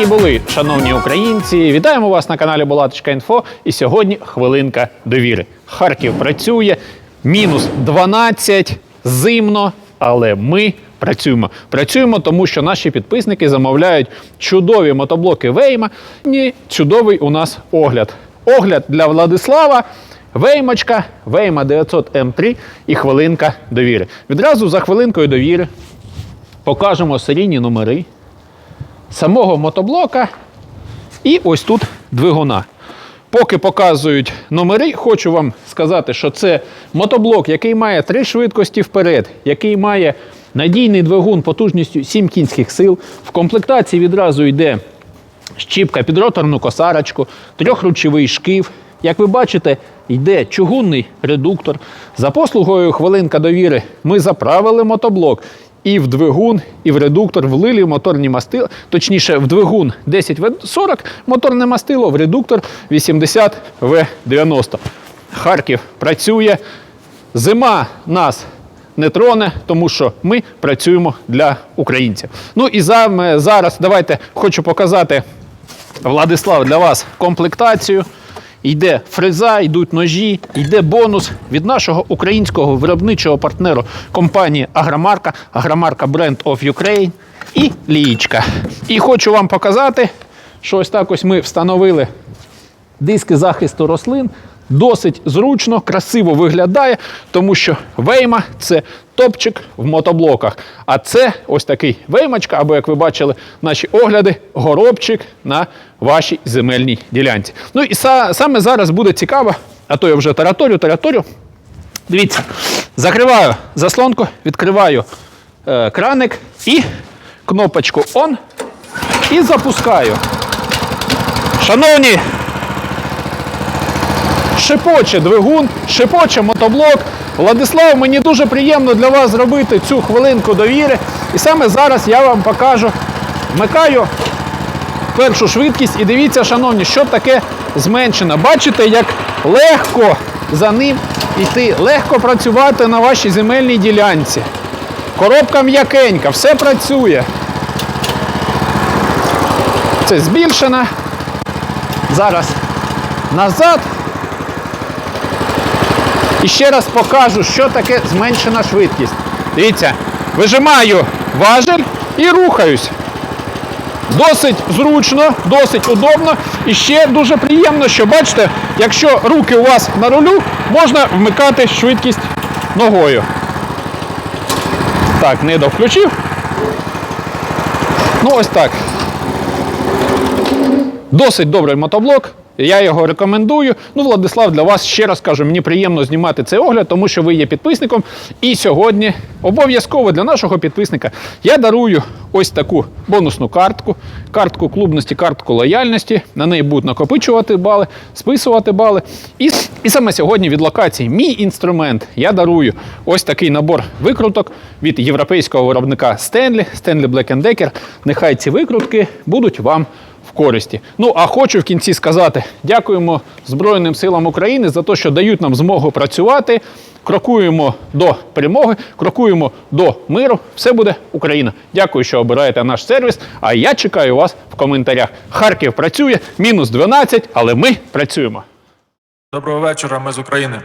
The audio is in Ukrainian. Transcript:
Як і були, шановні українці, вітаємо вас на каналі Булаточка Інфо. І сьогодні хвилинка довіри. Харків працює, мінус 12, зимно, але ми працюємо. Працюємо, тому що наші підписники замовляють чудові мотоблоки Вейма. І чудовий у нас огляд. Огляд для Владислава. Веймочка, Вейма 900 М3 і хвилинка довіри. Відразу за хвилинкою довіри покажемо серійні номери самого мотоблока і ось тут двигуна. Поки показують номери, хочу вам сказати, що це мотоблок, який має три швидкості вперед, який має надійний двигун потужністю 7 кінських сил. В комплектації відразу йде щіпка під роторну косарочку, трьохручовий шків. Як ви бачите, йде чугунний редуктор. За послугою хвилинка довіри ми заправили мотоблок. І в двигун, і в редуктор влили моторні мастила, точніше, в двигун 10В40 моторне мастило, в редуктор 80В90. Харків працює. Зима нас не троне, тому що ми працюємо для українців. Ну і зараз давайте хочу показати Владислав для вас комплектацію. Йде фреза, йдуть ножі, йде бонус від нашого українського виробничого партнеру компанії Агромарка, Агромарка Brand of Ukraine і лієчка. І хочу вам показати, що ось так ось ми встановили диски захисту рослин. Досить зручно, красиво виглядає, тому що вейма це топчик в мотоблоках. А це ось такий веймачка, або як ви бачили, наші огляди, горобчик на вашій земельній ділянці. Ну і са- саме зараз буде цікаво, а то я вже тараторю, тараторю. Дивіться, закриваю заслонку, відкриваю е, краник і кнопочку ON і запускаю. Шановні шипоче двигун, шипоче мотоблок. Владислав, мені дуже приємно для вас зробити цю хвилинку довіри. І саме зараз я вам покажу, вмикаю першу швидкість і дивіться, шановні, що таке зменшено. Бачите, як легко за ним йти, легко працювати на вашій земельній ділянці. Коробка м'якенька, все працює. Це збільшена. Зараз назад. І ще раз покажу, що таке зменшена швидкість. Дивіться, вижимаю важель і рухаюсь. Досить зручно, досить удобно. І ще дуже приємно, що бачите, якщо руки у вас на рулю, можна вмикати швидкість ногою. Так, не довключив. Ну, ось так. Досить добрий мотоблок. Я його рекомендую. Ну, Владислав, для вас ще раз кажу, мені приємно знімати цей огляд, тому що ви є підписником. І сьогодні обов'язково для нашого підписника я дарую ось таку бонусну картку, картку клубності, картку лояльності. На неї будуть накопичувати бали, списувати бали. І, і саме сьогодні від локації мій інструмент я дарую ось такий набор викруток від європейського виробника Stanley, Stanley Black Decker. Нехай ці викрутки будуть вам в користі. Ну а хочу в кінці сказати: дякуємо Збройним силам України за те, що дають нам змогу працювати. Крокуємо до перемоги, крокуємо до миру. Все буде Україна. Дякую, що обираєте наш сервіс. А я чекаю вас в коментарях. Харків працює, мінус 12, але ми працюємо. Доброго вечора, ми з України.